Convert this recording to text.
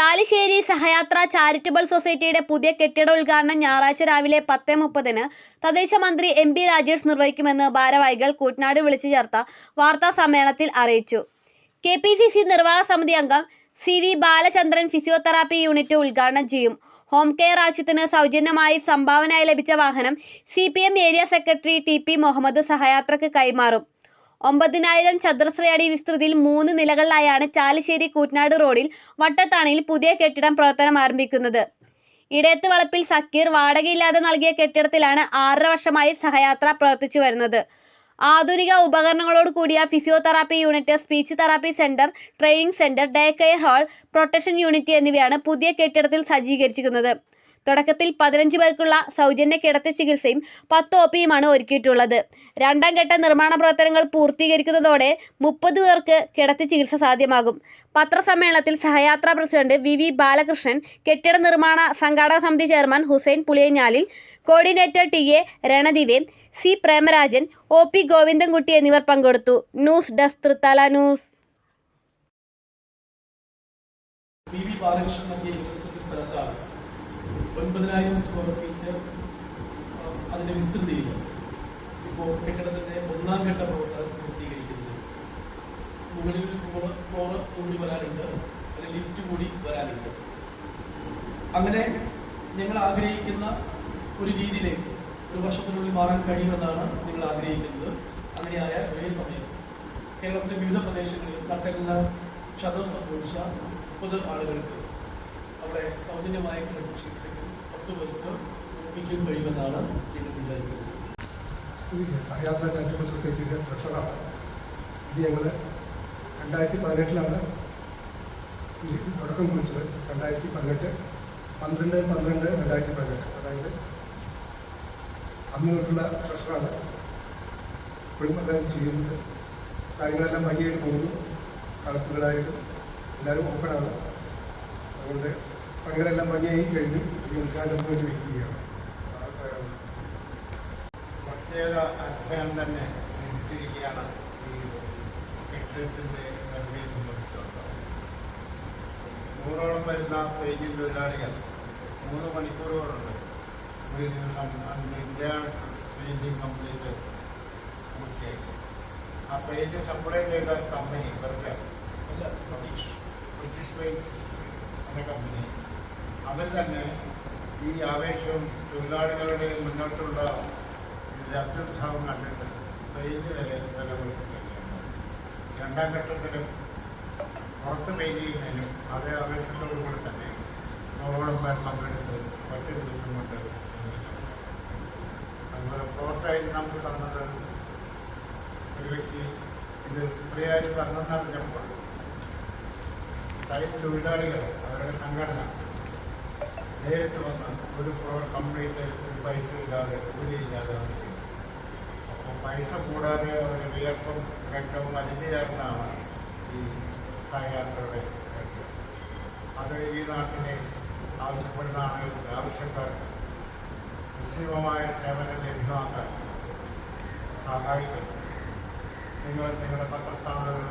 Chalissery സഹയാത്ര charitable സൊസൈറ്റിയുടെ പുതിയ കെട്ടിട ഉദ്ഘാടനം ഞായറാഴ്ച രാവിലെ പത്ത് മുപ്പതിന് തദ്ദേശ മന്ത്രി എം പി രാജേഷ് നിർവഹിക്കുമെന്ന് ഭാരവാഹികൾ കൂട്ടനാട് വിളിച്ചു ചേർത്ത വാർത്താ സമ്മേളനത്തിൽ അറിയിച്ചു. കെ പി സി സി നിർവാഹക സമിതി അംഗം C V Balachandran physiotherapy unit ഉദ്ഘാടനം ചെയ്യും. ഹോം കെയർ ആവശ്യത്തിന് സൗജന്യമായി സംഭാവനയായി ലഭിച്ച വാഹനം C P M area secretary T P Muhammad സഹയാത്രക്ക് കൈമാറും. ഒമ്പതിനായിരം ചതുരശ്ര അടി വിസ്തൃതിയിൽ മൂന്ന് നിലകളിലായാണ് ചാലിശ്ശേരി കൂറ്റനാട് റോഡിൽ വട്ടത്താണിയിൽ പുതിയ കെട്ടിടം പ്രവർത്തനം ആരംഭിക്കുന്നത്. ഇടയത്ത് വളപ്പിൽ സക്കീർ വാടകയില്ലാതെ നൽകിയ കെട്ടിടത്തിലാണ് ആറര വർഷമായി സഹയാത്ര പ്രവർത്തിച്ചു വരുന്നത്. ആധുനിക ഉപകരണങ്ങളോട് കൂടിയ physiotherapy unit speech therapy centre training centre day care hall protection unit എന്നിവയാണ് പുതിയ കെട്ടിടത്തിൽ സജ്ജീകരിച്ചിരിക്കുന്നത്. തുടക്കത്തിൽ പതിനഞ്ച് പേർക്കുള്ള സൗജന്യ കിടത്ത ചികിത്സയും പത്ത് ഒ പിയുമാണ് ഒരുക്കിയിട്ടുള്ളത്. രണ്ടാം ഘട്ട നിർമ്മാണ പ്രവർത്തനങ്ങൾ പൂർത്തീകരിക്കുന്നതോടെ മുപ്പത് പേർക്ക് കിടത്തി ചികിത്സ സാധ്യമാകും. പത്രസമ്മേളനത്തിൽ Sahayatra president V V Balakrishnan കെട്ടിട നിർമ്മാണ സംഘാടക സമിതി chairman Hussain Puliyanjalil coordinator T A Ranadive C Premarajan O P Govindankutty എന്നിവർ പങ്കെടുത്തു. News desk Thrithala news P V Balakrishnan നൽകിയ യൂണിവേഴ്സിറ്റി സ്ഥലത്താണ് ഒൻപതിനായിരം സ്ക്വയർ ഫീറ്റ് അതിന്റെ വിസ്തൃതിയിൽ ഇപ്പോൾ കെട്ടിടത്തിന്റെ ഒന്നാം ഘട്ട പ്രവർത്തനം പൂർത്തീകരിക്കുന്നത് മുകളിൽ ഒരു ഫ്ലോർ ഫ്ലോർ കൂടി വരാനുണ്ട് ഒരു ലിഫ്റ്റ് കൂടി വരാനുണ്ട്. അങ്ങനെ ഞങ്ങൾ ആഗ്രഹിക്കുന്ന ഒരു രീതിയിലേക്ക് ഒരു വർഷത്തിനുള്ളിൽ മാറാൻ കഴിയുമെന്നാണ് നിങ്ങൾ ആഗ്രഹിക്കുന്നത്. അങ്ങനെയായ ഒരേ സമയം കേരളത്തിലെ വിവിധ പ്രദേശങ്ങളിൽ നട്ടെല്ലാം ക്ഷതം സംഭവിച്ച മുപ്പത് ആളുകൾക്ക് അവിടെ സൗജന്യമായിട്ടുള്ള ചികിത്സയ്ക്ക് പത്ത് പേർക്ക് ഒപ്പിക്കാൻ കഴിയുമെന്നാണ് ഞങ്ങൾ വിചാരിക്കുന്നത്. സഹയാത്ര ചാരിറ്റബിൾ സൊസൈറ്റിയുടെ ട്രഷറാണ് ഇത് ഞങ്ങൾ രണ്ടായിരത്തി പതിനെട്ടിലാണ് തുടക്കം കുറിച്ചത്. രണ്ടായിരത്തി പതിനെട്ട് പന്ത്രണ്ട് പന്ത്രണ്ട് രണ്ടായിരത്തി പതിനെട്ട് അതായത് അന്ന് തൊട്ടുള്ള ട്രഷറാണ് ഇപ്പോഴും അദ്ദേഹം ചെയ്യുന്നത്. കാര്യങ്ങളെല്ലാം ഭംഗിയായിട്ട് പോകുന്നു. കണക്കുകളായാലും എല്ലാവരും ഓപ്പണാണ്. പണികളെല്ലാം ഭംഗിയായി കഴിഞ്ഞു. ഈ ഉദ്ഘാടനത്തിന് വേണ്ടി വയ്ക്കുകയാണ് പ്രത്യേക അധ്യയനം തന്നെ വിധിച്ചിരിക്കുകയാണ് ഈ കെട്ടിടത്തിന്റെ നിർമ്മിയെ സംബന്ധിച്ചിടത്തോളം. നൂറോളം വരുന്ന പെയിന്റിംഗ് തൊഴിലാളികൾ മൂന്ന് മണിക്കൂറുകളുണ്ട്. ഒരു ദിവസം അന്ന് ഇന്ത്യ പെയിന്റിംഗ് കംപ്ലീറ്റ് പൂർത്തിയാക്കി ആ പെയിന്റ് സപ്ലൈ ചെയ്ത കമ്പനി ഇവർക്ക് അല്ല പ്രതീക്ഷ ബ്രിട്ടീഷ് പെയിന്റ് എന്ന കമ്പനി അവർ തന്നെ ഈ ആവേശവും തൊഴിലാളികളുടെ മുന്നോട്ടുള്ള രക്തോത്സാഹം കണ്ടിട്ട് പെയിന്റ് വരെ വില കൊടുക്കുകയാണ് രണ്ടാം ഘട്ടത്തിലും പുറത്ത് ചെയ്യുന്നതിനും അതേ ആവേശത്തോടു കൂടി തന്നെ നൂറോളം പേർ പങ്കെടുത്ത് ഒറ്റ ദിവസം കൊണ്ട്. അതുപോലെ ഫ്ലോട്ടായി നമുക്ക് തന്നത് ഒരു വ്യക്തി ഇത് ഫ്രീ ആയിട്ട് തരണമെന്നറിഞ്ഞപ്പോൾ ടൈം തൊഴിലാളികൾ അവരുടെ സംഘടന നേരിട്ട് വന്ന് ഒരു ഫ്ലോർ കംപ്ലീറ്റ് പൈസ ഇല്ലാതെ കൂലിയില്ലാതെ അവർ ചെയ്തു അപ്പോൾ പൈസ കൂടാതെ അവർ വിയർപ്പും രക്തവും അലിഞ്ഞു ചേർന്നാണ് ഈ സഹയാത്രയുടെ അത് ഈ നാട്ടിനെ ആവശ്യപ്പെടുന്ന ആളുകൾക്ക് ആവശ്യക്കാർക്ക് നിശ്ചിതമായ സേവനം ലഭ്യമാക്കാൻ സഹായിക്കും നിങ്ങൾ നിങ്ങളുടെ പത്രസ്ഥാപനങ്ങളിലൂടെ